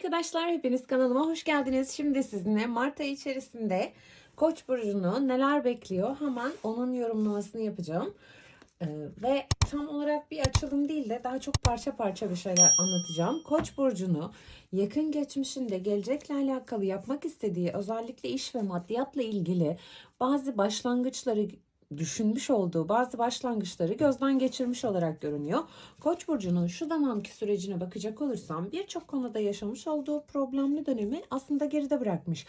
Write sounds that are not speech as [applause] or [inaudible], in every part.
arkadaşlar, hepiniz kanalıma hoş geldiniz. Şimdi sizinle Mart ayı içerisinde Koç burcunu neler bekliyor hemen onun yorumlamasını yapacağım. Ee, ve tam olarak bir açılım değil de daha çok parça parça bir şeyler anlatacağım. Koç burcunu yakın geçmişinde gelecekle alakalı yapmak istediği özellikle iş ve maddiyatla ilgili bazı başlangıçları düşünmüş olduğu bazı başlangıçları gözden geçirmiş olarak görünüyor. Koç burcunun şu dönemki sürecine bakacak olursam birçok konuda yaşamış olduğu problemli dönemi aslında geride bırakmış.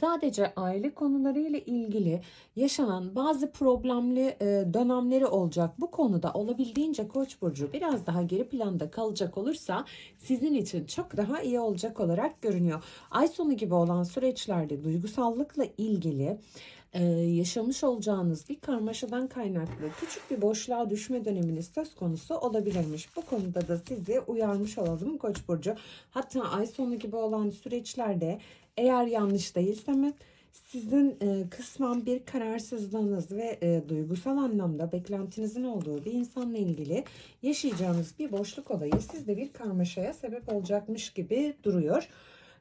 Sadece aile konularıyla ilgili yaşanan bazı problemli e, dönemleri olacak. Bu konuda olabildiğince Koç burcu biraz daha geri planda kalacak olursa sizin için çok daha iyi olacak olarak görünüyor. Ay sonu gibi olan süreçlerde duygusallıkla ilgili e, yaşamış olacağınız bir karmaşadan kaynaklı küçük bir boşluğa düşme döneminiz söz konusu olabilirmiş. Bu konuda da sizi uyarmış olalım Koç burcu. Hatta ay sonu gibi olan süreçlerde eğer yanlış değilsem sizin e, kısmen bir kararsızlığınız ve e, duygusal anlamda beklentinizin olduğu bir insanla ilgili yaşayacağınız bir boşluk olayı sizde bir karmaşaya sebep olacakmış gibi duruyor.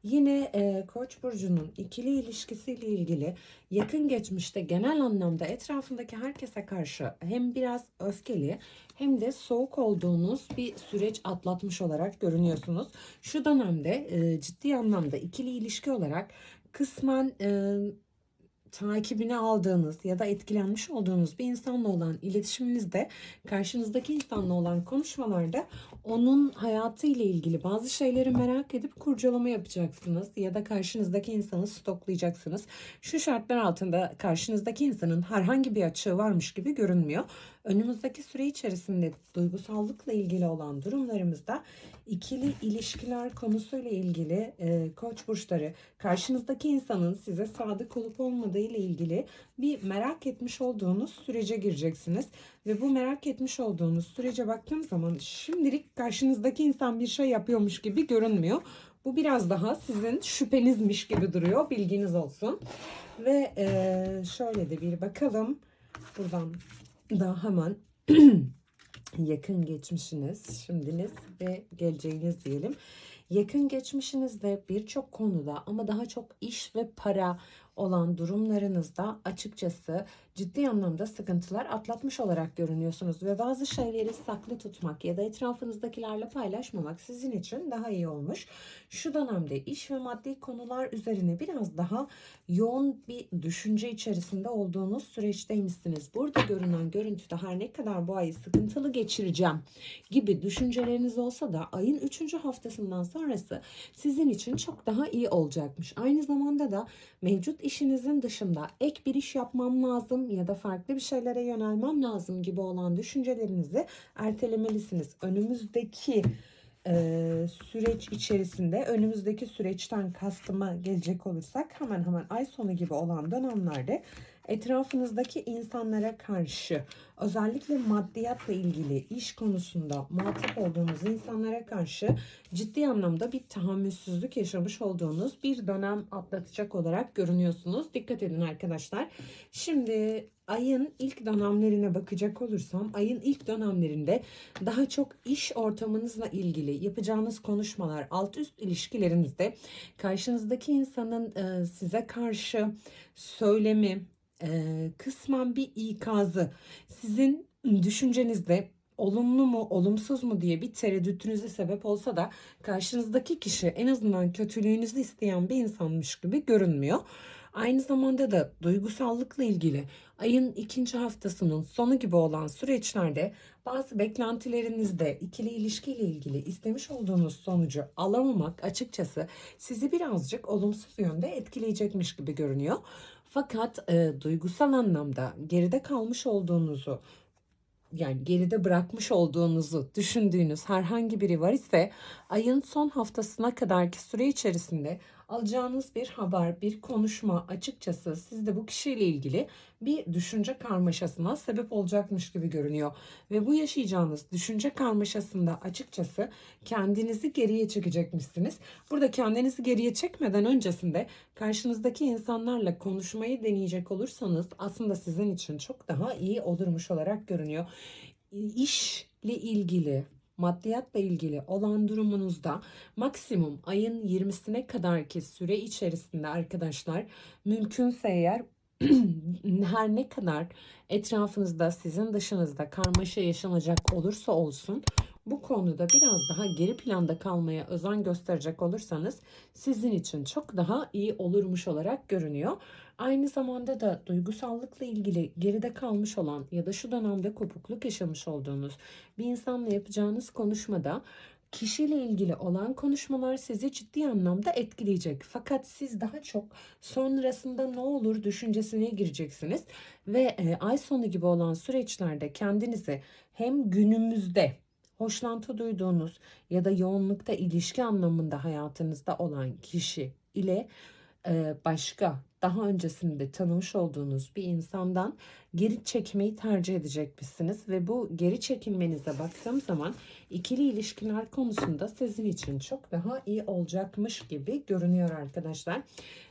Yine e, Koç burcunun ikili ilişkisiyle ilgili yakın geçmişte genel anlamda etrafındaki herkese karşı hem biraz öfkeli hem de soğuk olduğunuz bir süreç atlatmış olarak görünüyorsunuz. Şu dönemde e, ciddi anlamda ikili ilişki olarak kısmen e, takibini aldığınız ya da etkilenmiş olduğunuz bir insanla olan iletişiminizde karşınızdaki insanla olan konuşmalarda onun hayatı ile ilgili bazı şeyleri merak edip kurcalama yapacaksınız ya da karşınızdaki insanı stoklayacaksınız. Şu şartlar altında karşınızdaki insanın herhangi bir açığı varmış gibi görünmüyor. Önümüzdeki süre içerisinde duygusallıkla ilgili olan durumlarımızda ikili ilişkiler konusuyla ilgili e, koç burçları karşınızdaki insanın size sadık olup olmadığı ile ilgili bir merak etmiş olduğunuz sürece gireceksiniz. Ve bu merak etmiş olduğunuz sürece baktığım zaman şimdilik karşınızdaki insan bir şey yapıyormuş gibi görünmüyor. Bu biraz daha sizin şüphenizmiş gibi duruyor. Bilginiz olsun. Ve e, şöyle de bir bakalım. Buradan da hemen [clears throat] yakın geçmişiniz, şimdiniz ve geleceğiniz diyelim. Yakın geçmişinizde birçok konuda ama daha çok iş ve para olan durumlarınızda açıkçası ciddi anlamda sıkıntılar atlatmış olarak görünüyorsunuz ve bazı şeyleri saklı tutmak ya da etrafınızdakilerle paylaşmamak sizin için daha iyi olmuş. Şu dönemde iş ve maddi konular üzerine biraz daha yoğun bir düşünce içerisinde olduğunuz süreçteymişsiniz. Burada görünen görüntüde her ne kadar bu ayı sıkıntılı geçireceğim gibi düşünceleriniz olsa da ayın 3. haftasından sonrası sizin için çok daha iyi olacakmış. Aynı zamanda da mevcut işinizin dışında ek bir iş yapmam lazım ya da farklı bir şeylere yönelmem lazım gibi olan düşüncelerinizi ertelemelisiniz. Önümüzdeki e, süreç içerisinde önümüzdeki süreçten kastıma gelecek olursak hemen hemen ay sonu gibi olan dönemlerde etrafınızdaki insanlara karşı özellikle maddiyatla ilgili iş konusunda muhatap olduğunuz insanlara karşı ciddi anlamda bir tahammülsüzlük yaşamış olduğunuz bir dönem atlatacak olarak görünüyorsunuz. Dikkat edin arkadaşlar. Şimdi ayın ilk dönemlerine bakacak olursam ayın ilk dönemlerinde daha çok iş ortamınızla ilgili yapacağınız konuşmalar, alt üst ilişkilerinizde karşınızdaki insanın e, size karşı söylemi, e, kısmen bir ikazı sizin düşüncenizde olumlu mu olumsuz mu diye bir tereddütünüze sebep olsa da karşınızdaki kişi en azından kötülüğünüzü isteyen bir insanmış gibi görünmüyor. Aynı zamanda da duygusallıkla ilgili ayın ikinci haftasının sonu gibi olan süreçlerde bazı beklentilerinizde ikili ilişkiyle ilgili istemiş olduğunuz sonucu alamamak açıkçası sizi birazcık olumsuz yönde etkileyecekmiş gibi görünüyor. Fakat e, duygusal anlamda geride kalmış olduğunuzu yani geride bırakmış olduğunuzu düşündüğünüz herhangi biri var ise ayın son haftasına kadarki süre içerisinde alacağınız bir haber, bir konuşma açıkçası sizde bu kişiyle ilgili bir düşünce karmaşasına sebep olacakmış gibi görünüyor. Ve bu yaşayacağınız düşünce karmaşasında açıkçası kendinizi geriye çekecekmişsiniz. Burada kendinizi geriye çekmeden öncesinde karşınızdaki insanlarla konuşmayı deneyecek olursanız aslında sizin için çok daha iyi olurmuş olarak görünüyor. İşle ilgili maddiyatla ilgili olan durumunuzda maksimum ayın 20'sine kadar ki süre içerisinde arkadaşlar mümkünse eğer [clears throat] her ne kadar etrafınızda sizin dışınızda karmaşa yaşanacak olursa olsun bu konuda biraz daha geri planda kalmaya özen gösterecek olursanız sizin için çok daha iyi olurmuş olarak görünüyor. Aynı zamanda da duygusallıkla ilgili geride kalmış olan ya da şu dönemde kopukluk yaşamış olduğunuz bir insanla yapacağınız konuşmada kişiyle ilgili olan konuşmalar sizi ciddi anlamda etkileyecek. Fakat siz daha çok sonrasında ne olur düşüncesine gireceksiniz ve e, ay sonu gibi olan süreçlerde kendinizi hem günümüzde hoşlantı duyduğunuz ya da yoğunlukta ilişki anlamında hayatınızda olan kişi ile e, başka daha öncesinde tanımış olduğunuz bir insandan geri çekmeyi tercih edecekmişsiniz ve bu geri çekilmenize baktığım zaman ikili ilişkiler konusunda sizin için çok daha iyi olacakmış gibi görünüyor arkadaşlar.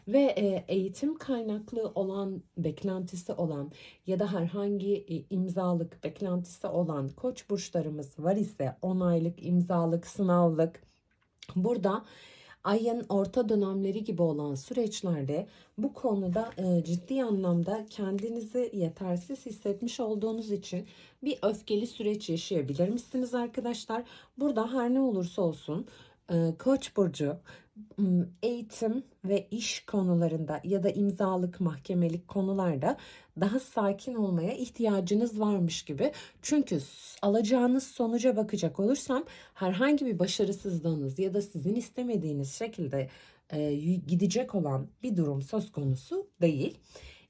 Ve e, eğitim kaynaklı olan beklentisi olan ya da herhangi e, imzalık beklentisi olan koç burçlarımız var ise onaylık, imzalık, sınavlık burada ayın orta dönemleri gibi olan süreçlerde bu konuda e, ciddi anlamda kendinizi yetersiz hissetmiş olduğunuz için bir öfkeli süreç yaşayabilir misiniz arkadaşlar? Burada her ne olursa olsun e, Koç burcu eğitim ve iş konularında ya da imzalık mahkemelik konularda daha sakin olmaya ihtiyacınız varmış gibi. Çünkü alacağınız sonuca bakacak olursam herhangi bir başarısızlığınız ya da sizin istemediğiniz şekilde e, gidecek olan bir durum söz konusu değil.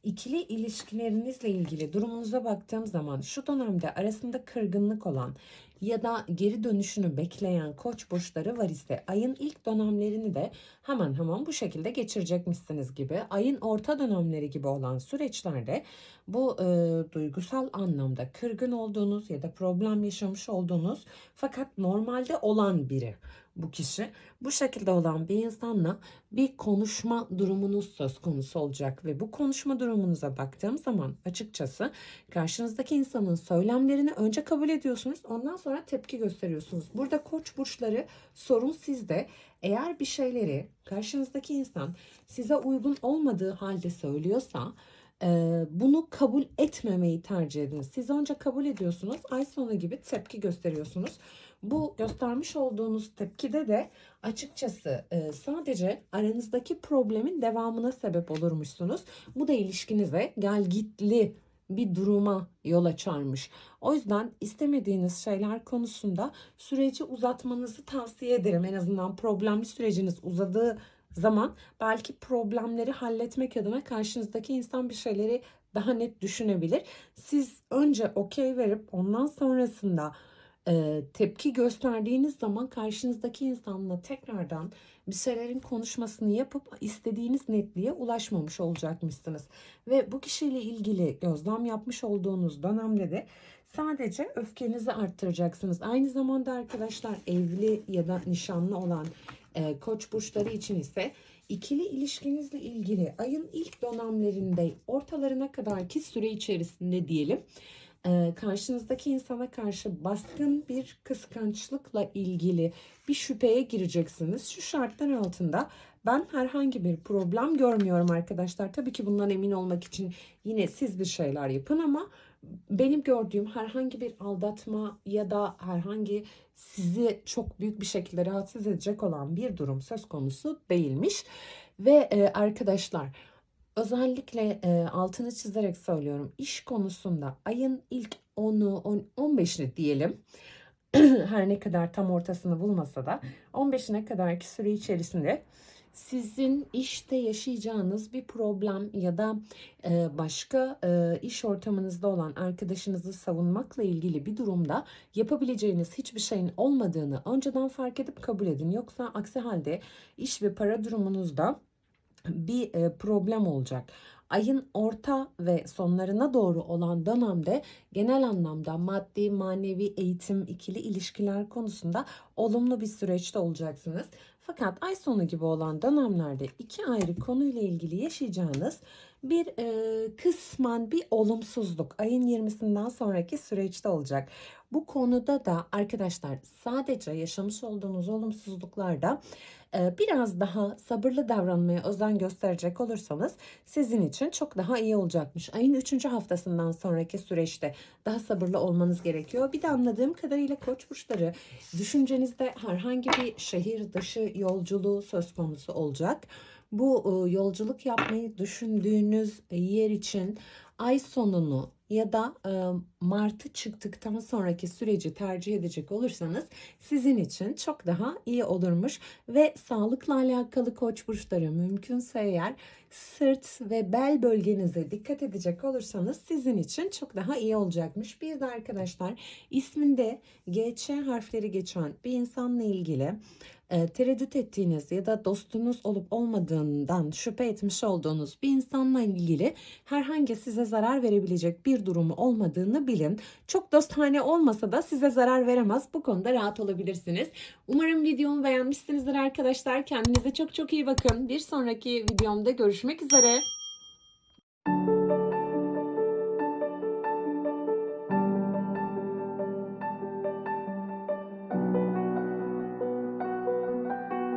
İkili ilişkilerinizle ilgili durumunuza baktığım zaman şu dönemde arasında kırgınlık olan ya da geri dönüşünü bekleyen koç burçları var ise ayın ilk dönemlerini de hemen hemen bu şekilde geçirecekmişsiniz gibi. Ayın orta dönemleri gibi olan süreçlerde bu e, duygusal anlamda kırgın olduğunuz ya da problem yaşamış olduğunuz fakat normalde olan biri bu kişi. Bu şekilde olan bir insanla bir konuşma durumunuz söz konusu olacak ve bu konuşma durumunuza baktığım zaman açıkçası karşınızdaki insanın söylemlerini önce kabul ediyorsunuz ondan sonra tepki gösteriyorsunuz. Burada koç burçları sorun sizde. Eğer bir şeyleri karşınızdaki insan size uygun olmadığı halde söylüyorsa bunu kabul etmemeyi tercih edin. Siz önce kabul ediyorsunuz, ay sonu gibi tepki gösteriyorsunuz. Bu göstermiş olduğunuz tepkide de açıkçası sadece aranızdaki problemin devamına sebep olurmuşsunuz. Bu da ilişkinize gel gitli bir duruma yol açarmış. O yüzden istemediğiniz şeyler konusunda süreci uzatmanızı tavsiye ederim. En azından problemli süreciniz uzadığı zaman belki problemleri halletmek adına karşınızdaki insan bir şeyleri daha net düşünebilir. Siz önce okey verip ondan sonrasında e, tepki gösterdiğiniz zaman karşınızdaki insanla tekrardan bir şeylerin konuşmasını yapıp istediğiniz netliğe ulaşmamış olacakmışsınız. Ve bu kişiyle ilgili gözlem yapmış olduğunuz dönemde de sadece öfkenizi arttıracaksınız. Aynı zamanda arkadaşlar evli ya da nişanlı olan e, koç burçları için ise ikili ilişkinizle ilgili ayın ilk dönemlerinde ortalarına kadarki süre içerisinde diyelim e, karşınızdaki insana karşı baskın bir kıskançlıkla ilgili bir şüpheye gireceksiniz. Şu şartlar altında ben herhangi bir problem görmüyorum arkadaşlar. Tabii ki bundan emin olmak için yine siz bir şeyler yapın ama benim gördüğüm herhangi bir aldatma ya da herhangi sizi çok büyük bir şekilde rahatsız edecek olan bir durum söz konusu değilmiş. Ve e, arkadaşlar özellikle e, altını çizerek söylüyorum iş konusunda ayın ilk 10'u 10, 15'ini diyelim [clears throat] her ne kadar tam ortasını bulmasa da 15'ine kadarki süre içerisinde sizin işte yaşayacağınız bir problem ya da e, başka e, iş ortamınızda olan arkadaşınızı savunmakla ilgili bir durumda yapabileceğiniz hiçbir şeyin olmadığını önceden fark edip kabul edin. Yoksa aksi halde iş ve para durumunuzda bir e, problem olacak. Ayın orta ve sonlarına doğru olan dönemde genel anlamda maddi, manevi, eğitim, ikili ilişkiler konusunda olumlu bir süreçte olacaksınız. Fakat ay sonu gibi olan dönemlerde iki ayrı konuyla ilgili yaşayacağınız bir e, kısmen bir olumsuzluk ayın 20'sinden sonraki süreçte olacak. Bu konuda da arkadaşlar sadece yaşamış olduğunuz olumsuzluklarda biraz daha sabırlı davranmaya özen gösterecek olursanız sizin için çok daha iyi olacakmış. Ayın 3. haftasından sonraki süreçte daha sabırlı olmanız gerekiyor. Bir de anladığım kadarıyla koç burçları düşüncenizde herhangi bir şehir dışı yolculuğu söz konusu olacak. Bu e, yolculuk yapmayı düşündüğünüz yer için ay sonunu ya da e, Mart'ı çıktıktan sonraki süreci tercih edecek olursanız sizin için çok daha iyi olurmuş ve sağlıkla alakalı koç burçları mümkünse eğer sırt ve bel bölgenize dikkat edecek olursanız sizin için çok daha iyi olacakmış. Bir de arkadaşlar isminde GÇ harfleri geçen bir insanla ilgili e, tereddüt ettiğiniz ya da dostunuz olup olmadığından şüphe etmiş olduğunuz bir insanla ilgili herhangi size zarar verebilecek bir durumu olmadığını bilin. Çok dostane olmasa da size zarar veremez. Bu konuda rahat olabilirsiniz. Umarım videomu beğenmişsinizdir arkadaşlar. Kendinize çok çok iyi bakın. Bir sonraki videomda görüşmek üzere.